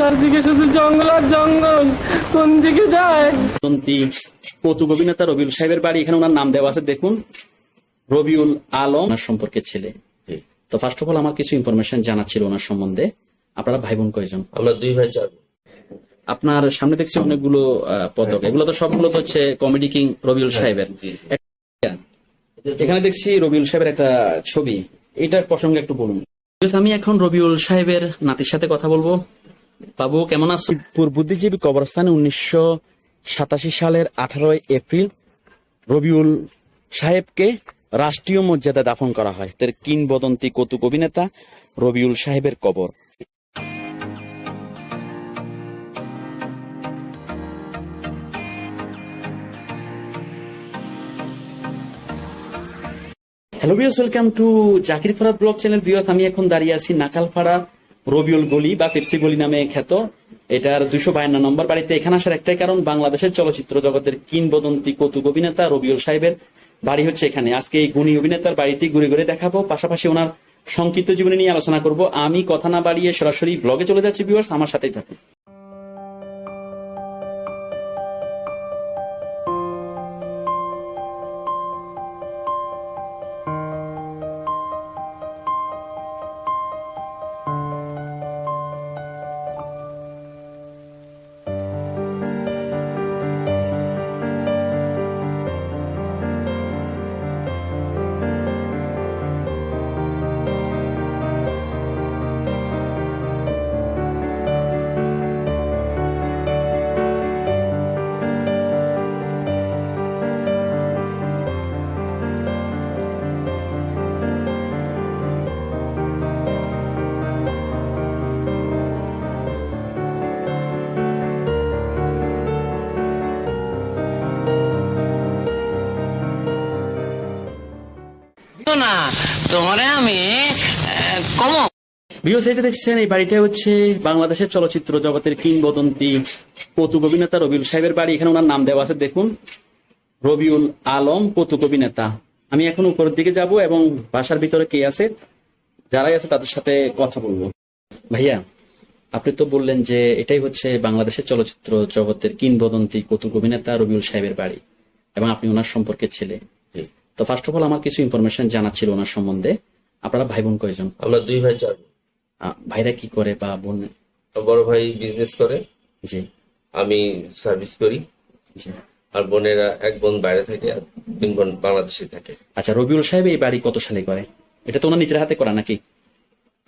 চারদিকে শুধু জঙ্গল আর জঙ্গল। কোন দিকে যায়? কৌতুক অভিনেতা রবিউল সাহেবের বাড়ি এখানে ওনার নাম দেওয়া আছে। দেখুন রবিউল আলম ওনার সম্পর্কে ছেলে। তো ফার্স্ট অফ অল আমার কিছু ইনফরমেশন জানা ছিল ওনার সম্বন্ধে। আপনারা ভাই বোন কয়জন? আমরা দুই ভাই চার আপনার সামনে দেখছি অনেকগুলো আহ, পদক। এগুলো তো সবগুলো তো হচ্ছে কমেডি কিং রবিউল সাহেবের। এখানে দেখছি রবিউল সাহেবের একটা ছবি। এটার প্রসঙ্গে একটু বলুন। আমি এখন রবিউল সাহেবের নাতির সাথে কথা বলব। বাবু, কেমন আছো? বুদ্ধিজীবী কবরস্থানে উনিশশো সাতাশি সালের আঠারোই এপ্রিল রবিউল সাহেবকে রাষ্ট্রীয় মর্যাদা দাফন করা হয়। তার কিংবদন্তি কৌতুক অভিনেতা রবিউল সাহেবের কবর। Hello viewers welcome to Zakir Farhad blog channel viewers আমি এখন দাঁড়িয়ে আছি নাকালপাড়া রবিউল গলি বা পেপসি গলি নামে খ্যাত। এটার দুশো বায়ান্ন নম্বর বাড়িতে এখানে আসার একটাই কারণ, বাংলাদেশের চলচ্চিত্র জগতের কিংবদন্তি কৌতুক অভিনেতা রবিউল সাহেবের বাড়ি হচ্ছে এখানে। আজকে এই গুণী অভিনেতার বাড়িটি ঘুরে ঘুরে দেখাবো, পাশাপাশি ওনার সংক্ষিপ্ত জীবনে নিয়ে আলোচনা করব। আমি কথা না বাড়িয়ে সরাসরি ব্লগে চলে যাচ্ছি ভিউয়ার্স আমার সাথেই থাকুন। কম যে দেখছেন এই বাড়িটা হচ্ছে বাংলাদেশের চলচ্চিত্র জগতের কিংবদন্তি কৌতুক অভিনেতা রবিউল সাহেবের বাড়ি। এখানে ওনার নাম দেওয়া আছে, দেখুন। রবিউল আলম কৌতুক অভিনেতা আমি এখন উপরের দিকে যাব এবং বাসার ভিতরে কে আছে, যারাই আছে তাদের সাথে কথা বলব। ভাইয়া, আপনি তো বললেন যে এটাই হচ্ছে বাংলাদেশের চলচ্চিত্র জগতের কিংবদন্তি কৌতুক অভিনেতা রবিউল সাহেবের বাড়ি এবং আপনি ওনার সম্পর্কে ছেলে তো ফার্স্ট অফ অল আমার কিছু ইনফরমেশন জানা ছিল ওনার সম্বন্ধে। আপনারা ভাই বোন কয়জন? আমরা দুই ভাই চার ভাইরা কি করে বা বোন? বড় ভাই বিজনেস করে। জি। আমি সার্ভিস করি। জি। আর বোনেরা এক বোন বাইরে থাকে আর তিন বোন বাংলাদেশে থাকে। আচ্ছা রবিউল সাহেব এই বাড়ি কত সালে করে? এটা তো ওনার নিজের হাতে করা নাকি?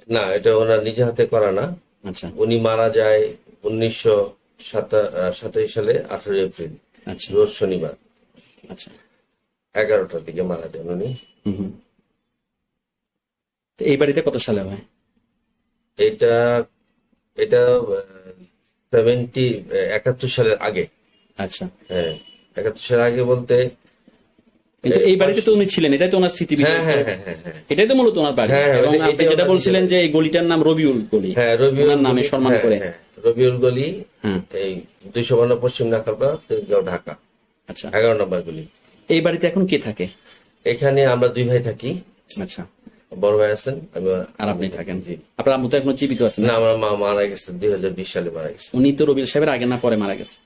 না এটা ওনার নিজের হাতে করা না। আচ্ছা। উনি মারা যায় উনিশশো সাতাশ সালে আঠারো এপ্রিল আচ্ছা। রোজ শনিবার। আচ্ছা। এগারোটার দিকে মারা যান উনি। হুম হুম। তো এই বাড়িতে কত সালে হয়? এটা এটা সেভেন্টি একাত্তর সালের আগে। আচ্ছা। হ্যাঁ একাত্তর সালের আগে বলতে কিন্তু এই বাড়িতে তো উনি ছিলেন এটাই তো ওনার স্মৃতি হ্যাঁ হ্যাঁ হ্যাঁ এটাই তো মূলত ওনার বাড়ি। এবং আপনি যেটা বলছিলেন যে এই গলিটার নাম রবিউল গলি হ্যাঁ রবিউল নামে সম্মান করে। রবিউল গলি এই দুইশো বান্ন পশ্চিম নাকালপা তেজগাঁও ঢাকা। আচ্ছা। এগারো নম্বর গলি। এই বাড়িতে এখন কে থাকে? এখানে আমরা দুই ভাই থাকি। আচ্ছা। বড় ভাই আছেন আর আপনি থাকেন। আপনার আম্মু তো এখনও জীবিত আছেন না? আমার মা মারা গেছে দুই হাজার বিশ সালে মারা গেছে। উনি তো রবিউল সাহেবের আগে না পরে মারা গেছে?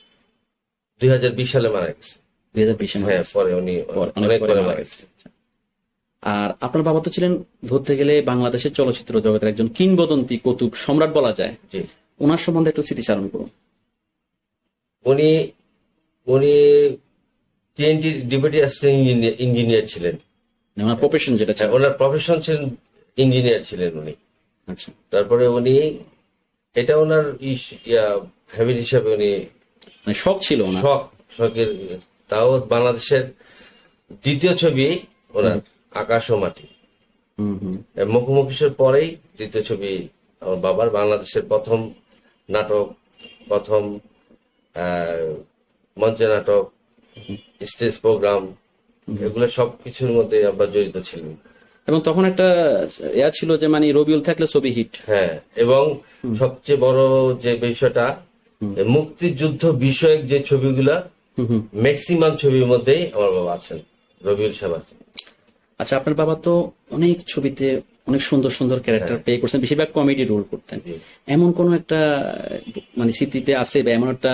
দুই হাজার বিশ সালে মারা গেছে। দুই হাজার বিশে মারা হ্যাঁ পরে উনি অনেক পরে মারা গেছে। আচ্ছা। আর আপনার বাবা তো ছিলেন ধরতে গেলে বাংলাদেশের চলচ্চিত্র জগতের একজন কিংবদন্তি কৌতুক সম্রাট বলা যায়। জি। ওনার সম্বন্ধে একটু স্মৃতিচারণ করুন। উনি উনি টিএনটি ডেপুটি অ্যাসিস্ট্যান্ট ইঞ্জিনিয়ার ছিলেন। ওনার প্রফেশন যেটা ছিল। হ্যাঁ, ওনার প্রফেশন ছিলেন ইঞ্জিনিয়ার ছিলেন উনি। আচ্ছা। তারপরে উনি এটা ওনার হ্যাবিট হিসাবে উনি মানে শখ ছিল ওনার। শখ শখের তাও বাংলাদেশের দ্বিতীয় ছবি ওনার আকাশ ও মাটি। মুখোমুখির পরেই দ্বিতীয় ছবি আমার বাবার বাংলাদেশের প্রথম নাটক প্রথম মঞ্চে নাটক স্টেজ প্রোগ্রাম এগুলো সবকিছুর মধ্যে আমরা জড়িত ছিলাম। এবং তখন একটা ইয়া ছিল যে মানে রবিউল থাকলে ছবি হিট। হ্যাঁ এবং সবচেয়ে বড় যে বিষয়টা মুক্তিযুদ্ধ বিষয়ক যে ছবিগুলা ম্যাক্সিমাম ছবির মধ্যেই আমার বাবা আছেন রবিউল সাহেব আছেন। আচ্ছা আপনার বাবা তো অনেক ছবিতে অনেক সুন্দর সুন্দর ক্যারেক্টার প্লে করছেন বেশিরভাগ কমেডি রোল করতেন। এমন কোন একটা মানে স্মৃতিতে আছে বা এমন একটা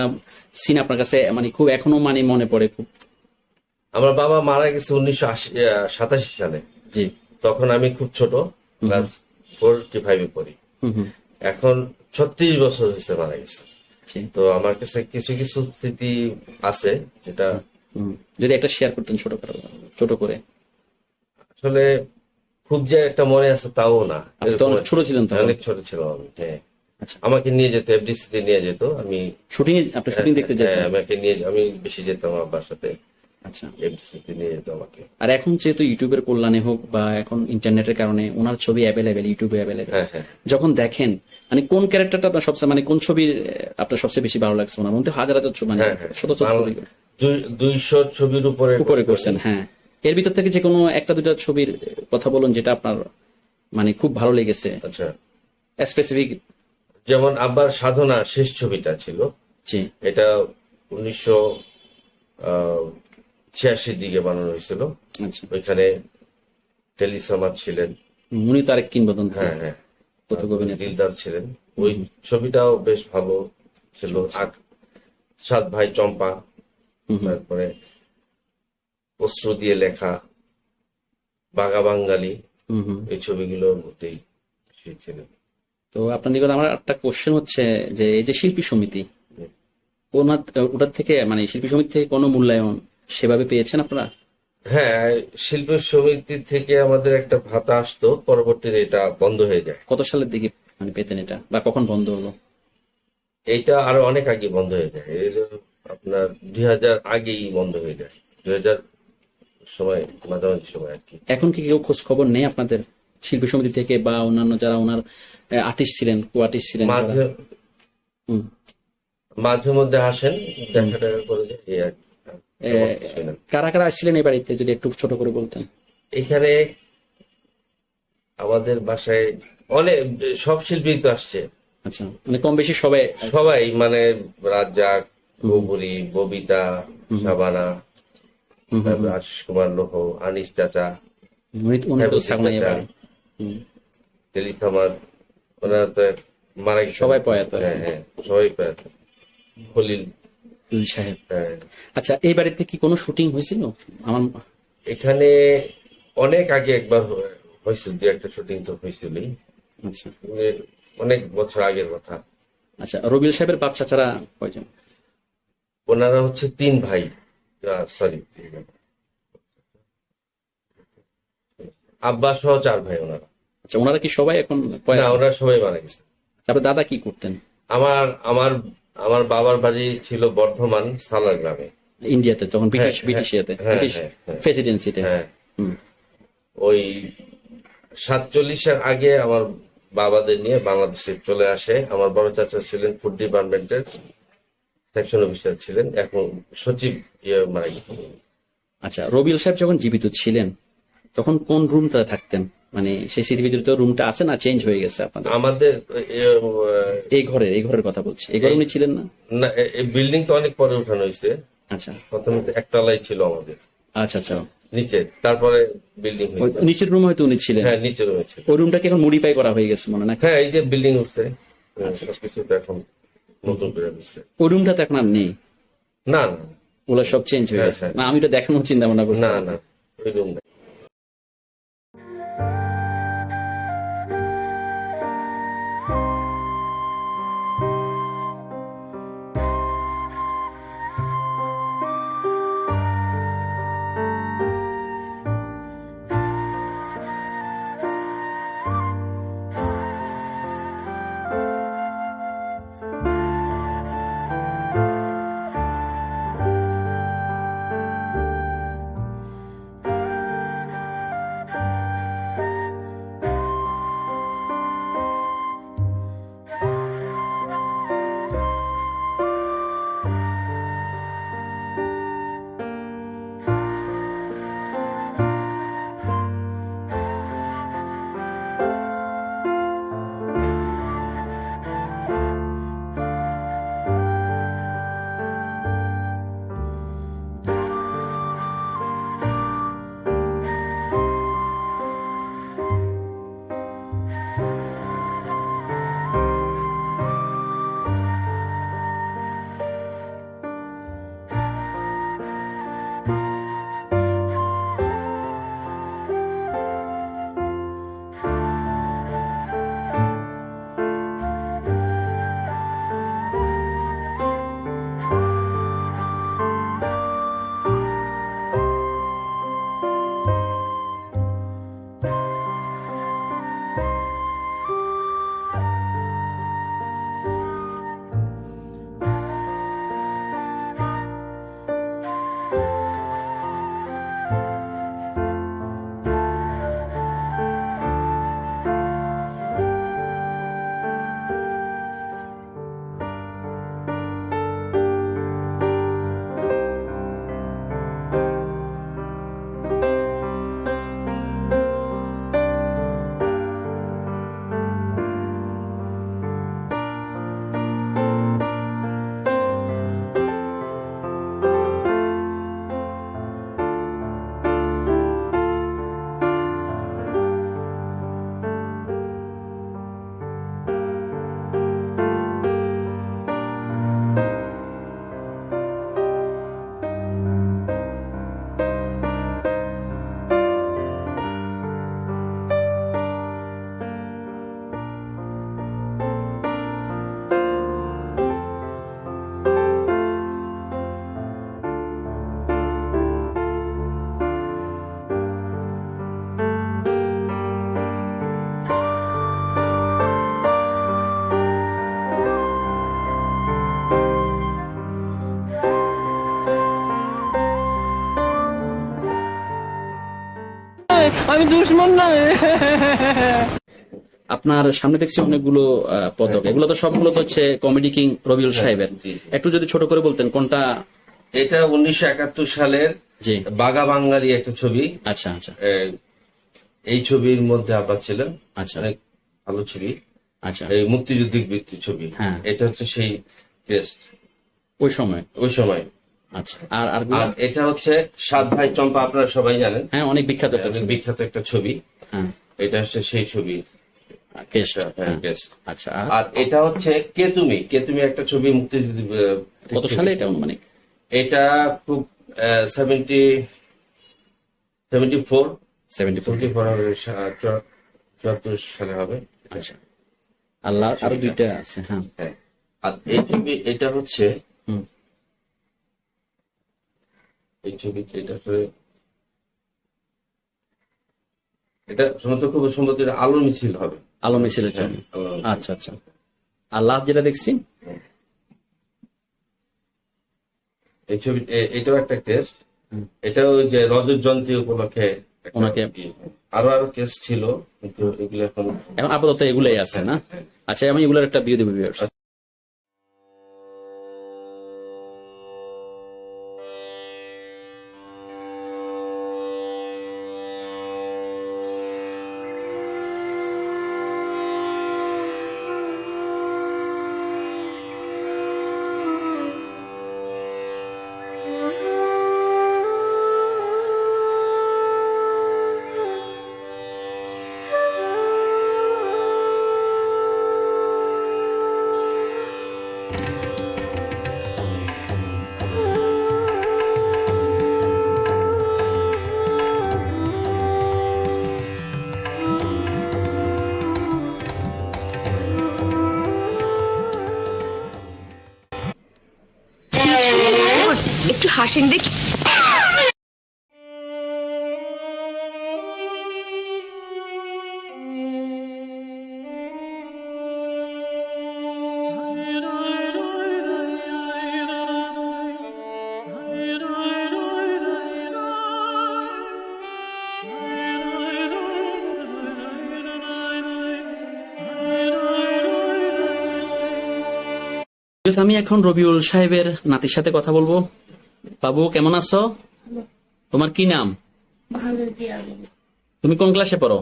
সিন আপনার কাছে মানে খুব এখনও মানে মনে পড়ে খুব আমার বাবা মারা গেছে উনিশশো সাতাশি সালে। জি। তখন আমি খুব ছোট ক্লাস ফোর কি ফাইভে পড়ি। এখন ছত্রিশ বছর হয়েছে মারা গেছে। তো আমার কাছে কিছু কিছু স্মৃতি আছে যেটা যদি একটা শেয়ার করতেন ছোট করে ছোট করে। আসলে খুব যে একটা মনে আছে তাও না। ছোট ছিলেন। অনেক ছোট ছিলাম আমি হ্যাঁ। আচ্ছা। আমাকে নিয়ে যেত এফডিসি নিয়ে যেত আমি শুটিং আপনি শুটিং দেখতে হ্যাঁ, যেতেন? আমাকে নিয়ে আমি বেশি যেতাম আব্বার সাথে আচ্ছা। আমাকে আর এখন যেহেতু ইউটিউবের কল্যাণে হোক বা এখন ইন্টারনেটের কারণে ওনার ছবি অ্যাভেলেবেল ইউটিউবে অ্যাভেলেবেল হ্যাঁ যখন দেখেন মানে কোন ক্যারেক্টারটা আপনার সবচেয়ে মানে কোন ছবির আপনার সবচেয়ে বেশি ভালো লাগছে ওনার? মধ্যে হাজার হাজার ছবি মানে হ্যাঁ হ্যাঁ। শত ছবি। দুইশো ছবির উপরে উপরে করছেন। হ্যাঁ। এর ভিতর থেকে যে কোনো একটা দুটা ছবির কথা বলুন যেটা আপনার মানে খুব ভালো লেগেছে। আচ্ছা। স্পেসিফিক যেমন আব্বার সাধনা শেষ ছবিটা ছিল। জি। এটা উনিশশো ছিয়াশির দিকে বানানো হয়েছিল। আচ্ছা। ওইখানে টেলিসামার ছিলেন। উনি তো আরেক কিংবদন্তি। হ্যাঁ হ্যাঁ। দিলদার ছিলেন। ওই ছবিটাও বেশ ভালো ছিল। আক- সাত ভাই চম্পা তারপরে অস্ত্র দিয়ে লেখা বাগা বাঙালি। হুম হুম। এই ছবিগুলোর মধ্যেই ছিলেন। তো আপনার নিকট আমার একটা কোশ্চেন হচ্ছে যে এই যে শিল্পী সমিতি ওনার ওটার থেকে মানে শিল্পী সমিতি থেকে কোনো মূল্যায়ন সেভাবে পেয়েছেন আপনারা? হ্যাঁ শিল্প সমিতি থেকে আমাদের একটা ভাতা আসতো পরবর্তীতে এটা বন্ধ হয়ে যায়। কত সালের দিকে মানে পেতেন এটা? বা কখন বন্ধ হলো? এটা আরও অনেক আগে বন্ধ হয়ে যায়। আপনার দুই হাজার আগেই বন্ধ হয়ে যায়। দুই হাজার সময় মাঝামাঝি সময় আর কি। এখন কি কেউ খোঁজ খবর নেই আপনাদের? শিল্পী সমিতি থেকে বা অন্যান্য যারা ওনার আর্টিস্ট ছিলেন কো আর্টিস্ট ছিলেন। মাঝে মধ্যে আসেন দেখা টাকা করে যায়, কারা কারা আসছিলেন এই বাড়িতে যদি একটু ছোট করে বলতেন। এখানে আমাদের বাসায় অনেক সব শিল্পী তো আসছে। আচ্ছা মানে কম বেশি সবাই সবাই মানে রাজ্জাক গৌবরী ববিতা সাবানা আশিস কুমার লোহ আনিস চাচা। তেলিস ওনারা তো মারা সবাই প্রয়াত। হ্যাঁ হ্যাঁ সবাই প্রয়াত। খলিল দুই সাহেব। হ্যাঁ। আচ্ছা এই বাড়িতে কি কোনো শুটিং হয়েছিল? আমার এখানে অনেক আগে একবার হয়েছিল দু একটা শুটিং তো হয়েছিলই। আচ্ছা। মানে অনেক বছর আগের কথা। আচ্ছা রবিউল সাহেবের বাচ্চা ছাড়া কয়জন? ওনারা হচ্ছে তিন ভাই। সরি আব্বা সহ চার ভাই ওনারা। আচ্ছা ওনারা কি সবাই এখন ওনারা সবাই মারা গেছে। তারপরে দাদা কি করতেন? আমার আমার আমার বাবার বাড়ি ছিল বর্ধমান সালার গ্রামে। ইন্ডিয়াতে তখন ব্রিটিশ হ্যাঁ, ব্রিটিশ ইয়েতে হ্যাঁ, ব্রিটিশ হ্যাঁ, হ্যাঁ। প্রেসিডেন্সিতে হ্যাঁ। ওই সাতচল্লিশের আগে আমার বাবাদের নিয়ে বাংলাদেশে চলে আসে। আমার বড় চাচা ছিলেন ফুড ডিপার্টমেন্টের সেকশন অফিসার ছিলেন। এখন সচিব ইয়ে মারা আচ্ছা রবিউল সাহেব যখন জীবিত ছিলেন তখন কোন রুমটা থাকতেন? মানে সেই স্মৃতিবিজড়িত রুমটা আছে না চেঞ্জ হয়ে গেছে আপনাদের। আমাদের এই ঘরের এই ঘরের কথা বলছি। এই ঘরে উনি ছিলেন না? না এই বিল্ডিং তো অনেক পরে উঠানো হয়েছে। আচ্ছা। প্রথমে একতলাই ছিল আমাদের। আচ্ছা আচ্ছা। নিচে তারপরে বিল্ডিং নিচের রুম হয়তো উনি ছিলেন। হ্যাঁ নিচে রয়েছে ওই রুমটা কি এখন মডিফাই করা হয়ে গেছে মনে না হ্যাঁ এই যে বিল্ডিং উঠছে সবকিছু তো এখন নতুন করে দিচ্ছে ওই রুমটা তো এখন আর নেই? না না। ওগুলো সব চেঞ্জ হয়ে হ্যাঁ, গেছে। হ্যাঁ। না আমি তো দেখানোর চিন্তা ভাবনা করছি। না না ওই রুম দুশ্মন নয় আপনার সামনে দেখছি অনেকগুলো আহ, পদক। এগুলো তো সবগুলো তো হচ্ছে কমেডি কিং রবিউল সাহেবের। জি, জি। একটু যদি ছোট করে বলতেন কোনটা? এটা উনিশশো একাত্তর সালের বাগা বাঙালি একটা ছবি। আচ্ছা আচ্ছা। এই ছবির মধ্যে আবার ছিলেন আচ্ছা। অনেক ভালো ছবি। আচ্ছা। এই মুক্তিযুদ্ধের বৃত্তি ছবি। হ্যাঁ। এটা হচ্ছে সেই টেস্ট ওই সময়। ওই সময়। আচ্ছা আর আর এটা হচ্ছে সাত ভাই চম্পা আপনারা সবাই জানেন। হ্যাঁ অনেক বিখ্যাত ছবি। বিখ্যাত একটা ছবি। হ্যাঁ। এটা হচ্ছে সেই ছবি। হ্যাঁ, হ্যাঁ। আচ্ছা আর? এটা হচ্ছে কে তুমি? কে তুমি একটা ছবি আহ, কত সালে এটা মানে এটা খুব seventy seventy four seventy four four হবে চুয়াত্তর সালে হবে। আচ্ছা। আল্লাহ আরও দুইটা আছে হ্যাঁ। হ্যাঁ। আর এই ছবি এটা হচ্ছে। এই ছবি এটা এটা সম্ভবত খুব সম্ভবত আলো মিছিল হবে। আলো মিছিলের জন্য মিছিল। আচ্ছা আচ্ছা। আর লাস্ট যেটা দেখছি? এই ছবি এটাও একটা টেস্ট এটা ওই যে রজত জয়ন্তী উপলক্ষে ওনাকে- ইয়ে। আরও আরও কেস ছিল কিন্তু এগুলো এখন এখন আপাতত এগুলাই আছে না? আচ্ছা আমি এগুলোর একটা বিয়ে দেবো হাসেন দেখি আমি এখন রবিউল সাহেবের নাতির সাথে কথা বলব। বাবু কেমন আছো? তোমার কি নাম? তুমি কোন ক্লাসে পড়ো?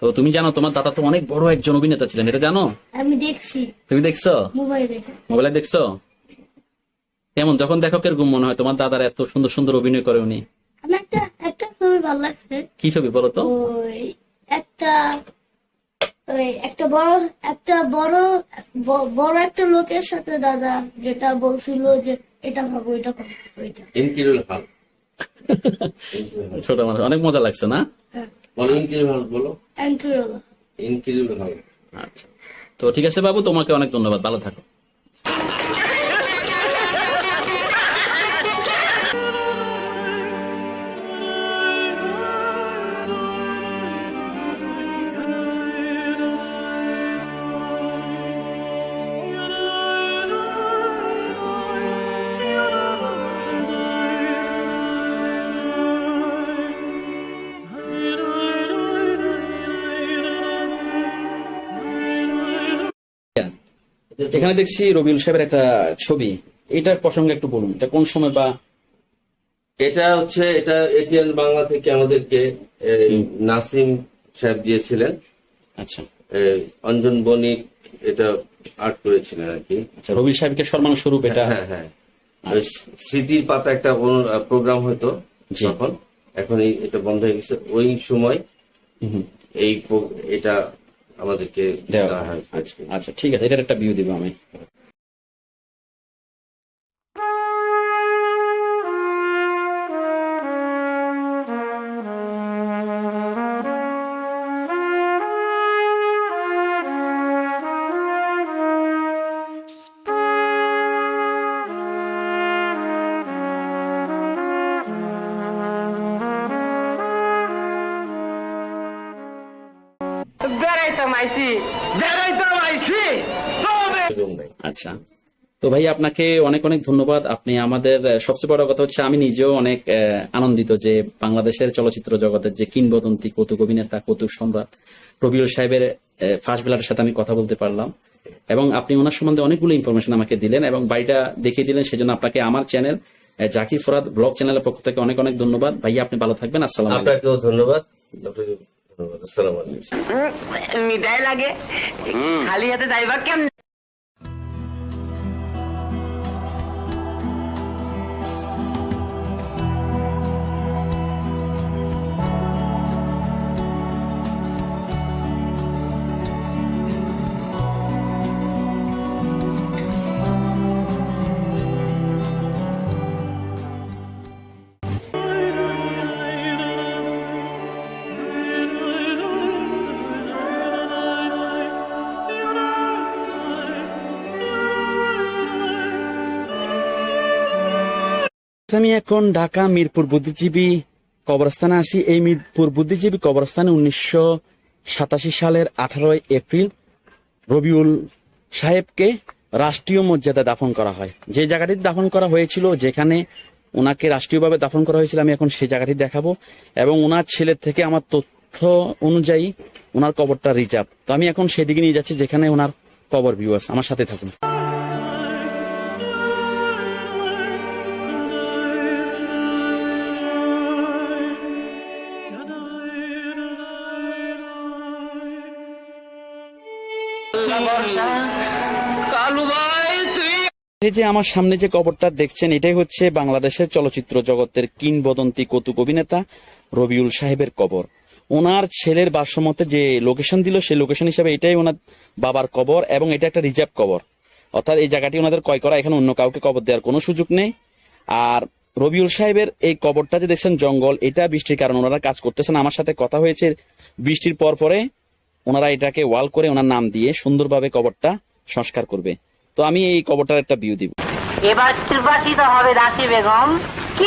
তো তুমি জানো তোমার দাদা তো অনেক বড় একজন অভিনেতা ছিলেন এটা জানো? আমি দেখছি। তুমি দেখছ? মোবাইলে মোবাইলে দেখছ? কেমন যখন দেখো কীরকম মনে হয় তোমার দাদার এত সুন্দর সুন্দর অভিনয় করে উনি? একটা একটা ছবি ভালো লাগছে। কি ছবি বলো তো? ওই একটা ওই একটা বড় একটা বড় বড় একটা লোকের সাথে দাদা যেটা বলছিল যে এটা ভাবো এটা ভাবো ওইটা। ইনকিরুল হল। ছোট মানুষ অনেক মজা লাগছে না? হ্যাঁ। বলো ইনকিরুল হল বলো। অ্যাঙ্কুরোলা ইনকিরুল হল। আচ্ছা। তো ঠিক আছে বাবু তোমাকে অনেক ধন্যবাদ ভালো থাকো। এখানে দেখছি রবিউল সাহেবের একটা ছবি। এটার প্রসঙ্গে একটু বলুন এটা কোন সময় বা এটা হচ্ছে এটা এটিএন বাংলা থেকে আমাদেরকে নাসিম সাহেব দিয়েছিলেন। আচ্ছা। অঞ্জন বণিক এটা আর্ট করেছিলেন আর কি। আচ্ছা রবিউল সাহেবকে সম্মান স্বরূপ এটা। হ্যাঁ হ্যাঁ ওই স্মৃতির পাতা একটা প্রোগ্রাম হতো জি। তখন। এখন এটা বন্ধ হয়ে গেছে। ওই সময় এই এটা আমাদেরকে দেওয়া হয় আচ্ছা আচ্ছা ঠিক আছে এটার একটা ভিউ দিব আমি। ভাই আপনাকে অনেক অনেক ধন্যবাদ। আপনি আমাদের সবচেয়ে বড় কথা হচ্ছে আমি নিজেও অনেক আনন্দিত যে বাংলাদেশের চলচ্চিত্র জগতের যে কিংবদন্তি কৌতুক অভিনেতা কৌতুক সম্রাট রবিউল সাহেবের ফার্স্ট বেলার সাথে আমি কথা বলতে পারলাম। এবং আপনি ওনার সম্বন্ধে অনেকগুলো ইনফরমেশন আমাকে দিলেন এবং বাড়িটা দেখিয়ে দিলেন সেজন্য আপনাকে আমার চ্যানেল জাকির ফরাদ ব্লগ চ্যানেলের পক্ষ থেকে অনেক অনেক ধন্যবাদ। ভাইয়া আপনি ভালো থাকবেন আসসালাম আপনাকেও ধন্যবাদ। ধন্যবাদ। আলাইকুম। লাগে। খালি হাতে যাইবা কেমন? আমি এখন ঢাকা মিরপুর বুদ্ধিজীবী কবরস্থানে আছি। এই মিরপুর বুদ্ধিজীবী কবরস্থানে উনিশশো সাতাশি সালের আঠারোই এপ্রিল রবিউল সাহেবকে রাষ্ট্রীয় মর্যাদা দাফন করা হয়। যে জায়গাটিতে দাফন করা হয়েছিল, যেখানে ওনাকে রাষ্ট্রীয়ভাবে দাফন করা হয়েছিল, আমি এখন সেই জায়গাটি দেখাবো। এবং ওনার ছেলের থেকে আমার তথ্য অনুযায়ী ওনার কবরটা রিজার্ভ। তো আমি এখন সেদিকে নিয়ে যাচ্ছি, যেখানে ওনার কবর ভিউ আছে আমার সাথে থাকুন। এই যে আমার সামনে যে কবরটা দেখছেন, এটাই হচ্ছে বাংলাদেশের চলচ্চিত্র জগতের কিংবদন্তি কৌতুক অভিনেতা রবিউল সাহেবের কবর। ওনার ছেলের বাসমতে যে লোকেশন দিল, সেই লোকেশন হিসাবে এটাই ওনার বাবার কবর এবং এটা একটা রিজার্ভ কবর। অর্থাৎ এই জায়গাটি ওনাদের ক্রয় করা, এখানে অন্য কাউকে কবর দেওয়ার কোনো সুযোগ নেই। আর রবিউল সাহেবের এই কবরটা যে দেখছেন, জঙ্গল, এটা বৃষ্টির কারণে ওনারা কাজ করতেছেন। আমার সাথে কথা হয়েছে, বৃষ্টির পর পরে ওনারা এটাকে ওয়াল করে ওনার নাম দিয়ে সুন্দরভাবে কবরটা সংস্কার করবে। তো আমি এই কবরটার একটা ভিউ দিব। এবার নির্বাচিত হবে দাসী বেগম। কি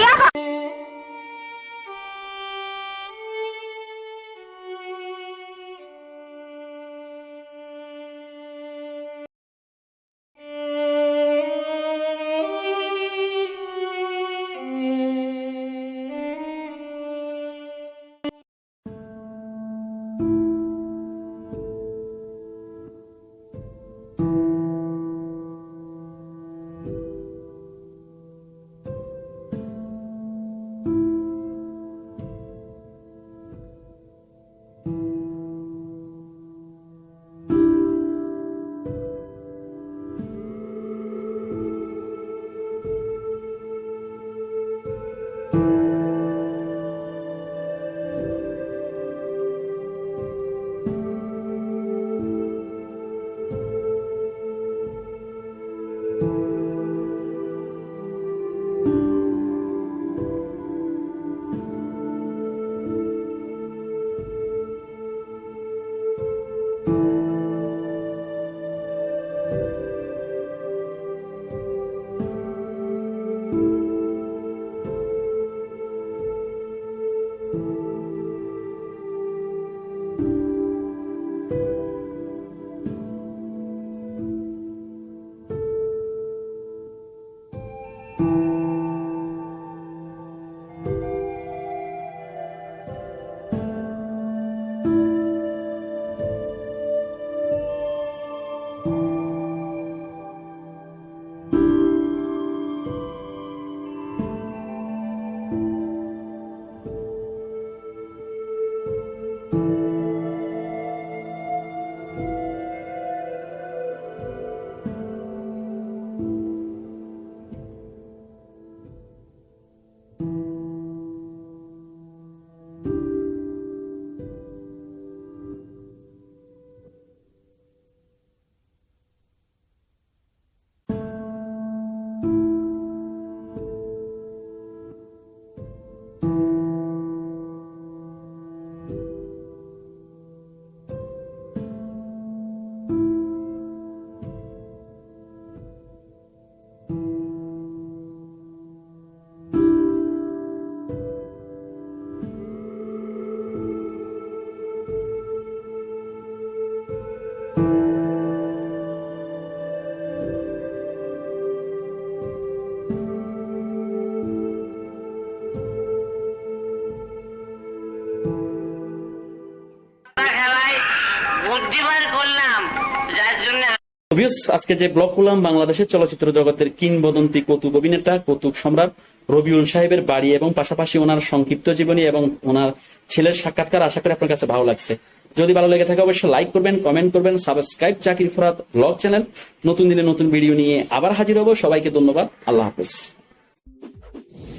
আজকে যে ব্লগ করলাম বাংলাদেশের চলচ্চিত্র জগতের কিংবদন্তি কৌতুক অভিনেতা, কৌতুক সম্রাট রবিউল সাহেবের বাড়ি এবং পাশাপাশি ওনার সংক্ষিপ্ত জীবনী এবং ওনার ছেলের সাক্ষাৎকার, আশা করি আপনার কাছে ভালো লাগছে। যদি ভালো লেগে থাকে, অবশ্যই লাইক করবেন কমেন্ট করবেন সাবস্ক্রাইব চাকরি ফরাত ব্লগ চ্যানেল নতুন দিনে নতুন ভিডিও নিয়ে আবার হাজির হব। সবাইকে ধন্যবাদ। আল্লাহ হাফেজ।